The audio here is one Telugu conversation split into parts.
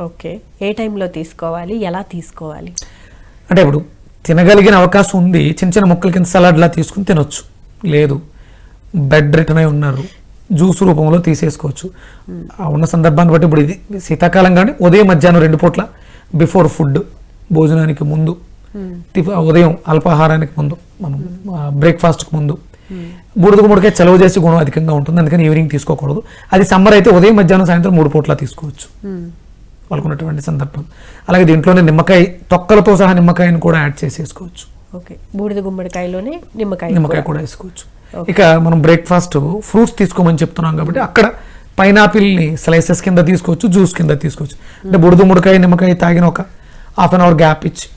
ఓకే. ఏ టైంలో తీసుకోవాలి? ఎలా తీసుకోవాలి? అంటే ఇప్పుడు తినగలిగిన అవకాశం ఉంది. చిన్న చిన్న ముక్కల కింద సలాడ్లా తీసుకుని తినొచ్చు. లేదు. బెడ్ రిటర్న్ అయి ఉన్నారు. జ్యూస్ రూపంలో తీసేసుకోవచ్చు. ఉన్న సందర్భాన్ని బట్టి ఇప్పుడు ఇది శీతాకాలం కానీ ఉదయం మధ్యాహ్నం రెండు పూట్ల బిఫోర్ ఫుడ్ భోజనానికి ముందు ఉదయం అల్పాహారానికి ముందు మనం బ్రేక్ఫాస్ట్కి ముందు. బూడిద గుమ్మడికాయ చలవ చేసే గుణం అధికంగా ఉంటుంది. అందుకని ఈవినింగ్ తీసుకోకూడదు. అది సమ్మర్ అయితే ఉదయం మధ్యాహ్నం సాయంత్రం మూడు పూట్ల తీసుకోవచ్చు. వాళ్ళకున్నటువంటి సందర్భం. అలాగే దీంట్లోనే నిమ్మకాయ తొక్కలతో సహా నిమ్మకాయని కూడా యాడ్ చేసేసుకోవచ్చు. ఓకే. బూడిద గుమ్మడికాయలోనే నిమ్మకాయ నిమ్మకాయ కూడా వేసుకోవచ్చు. ఇక మనం బ్రేక్ఫాస్ట్ ఫ్రూట్స్ తీసుకోమని చెప్తున్నాం కాబట్టి అక్కడ పైనాపిల్ని స్లైసెస్ కింద తీసుకోవచ్చు జ్యూస్ కింద తీసుకోవచ్చు. అంటే బుడద ముడకాయ నిమ్మకాయ తాగిన ఒక హాఫ్ అన్ అవర్ గ్యాప్ ఇచ్చి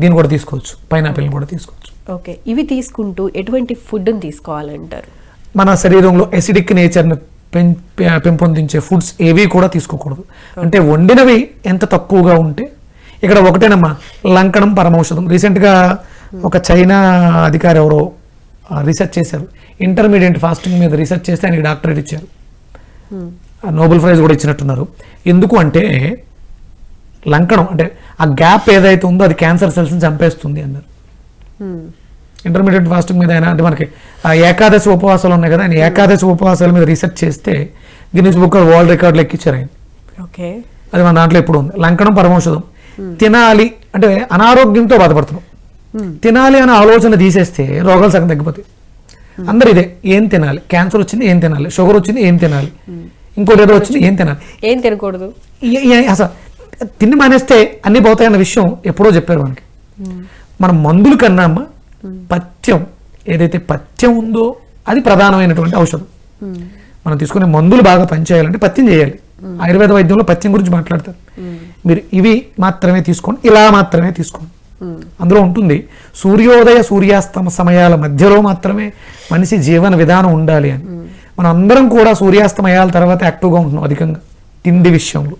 దీన్ని కూడా తీసుకోవచ్చు. పైనాపిల్ని కూడా తీసుకోవచ్చు. ఓకే. ఇవి తీసుకుంటూ ఎటువంటి ఫుడ్ని తీసుకోవాలంటారు? మన శరీరంలో ఎసిడిక్ నేచర్ని పెంపొందించే ఫుడ్స్ ఏవి కూడా తీసుకోకూడదు. అంటే వండినవి ఎంత తక్కువగా ఉంటే ఇక్కడ ఒకటేనమ్మా లంకణం పరమౌషధం. రీసెంట్గా ఒక చైనా అధికారి ఎవరో రీసెర్చ్ చేశారు. ఇంటర్మీడియట్ ఫాస్టింగ్ మీద రీసెర్చ్ చేస్తే ఆయనకి డాక్టరేట్ ఇచ్చారు. ఆ నోబెల్ ప్రైజ్ కూడా ఇచ్చినట్టున్నారు. ఎందుకు అంటే లంకణం అంటే ఆ గ్యాప్ ఏదైతే ఉందో అది క్యాన్సర్ సెల్స్ని చంపేస్తుంది అన్నారు. ఇంటర్మీడియట్ ఫాస్టింగ్ మీద ఆయన అంటే మనకి ఆ ఏకాదశి ఉపవాసాలు ఉన్నాయి కదా ఆయన ఏకాదశి ఉపవాసాల మీద రీసెర్చ్ చేస్తే గిన్నీస్ బుక్ వరల్డ్ రికార్డులు ఎక్కించారు ఆయన. ఓకే. అది మన దాంట్లో ఎప్పుడు ఉంది. లంకణం పరమౌషధం. తినాలి అంటే అనారోగ్యంతో బాధపడుతున్నాం తినాలి అనే ఆలోచన తీసేస్తే రోగాలు సగం తగ్గిపోతాయి. అందరు ఇదే ఏం తినాలి? క్యాన్సర్ వచ్చింది ఏం తినాలి? షుగర్ వచ్చింది ఏం తినాలి? ఇంకోటి ఏదో వచ్చింది ఏం తినాలి? ఏం తినకూడదు? అసలు తిండి మానేస్తే అన్ని పోతాయన్న విషయం ఎప్పుడో చెప్పారు మనకి. మన మందుల కన్నా అమ్మ పథ్యం ఏదైతే పథ్యం ఉందో అది ప్రధానమైనటువంటి ఔషధం. మనం తీసుకునే మందులు బాగా పనిచేయాలంటే పథ్యం చేయాలి. ఆయుర్వేద వైద్యంలో పథ్యం గురించి మాట్లాడతారు. మీరు ఇవి మాత్రమే తీసుకోండి ఇలా మాత్రమే తీసుకోండి. అందులో ఉంటుంది సూర్యోదయ సూర్యాస్తమ సమయాల మధ్యలో మాత్రమే మనిషి జీవన విధానం ఉండాలి అని. మనం అందరం కూడా సూర్యాస్తమయాల తర్వాత యాక్టివ్గా ఉంటున్నాం అధికంగా తిండి విషయంలో.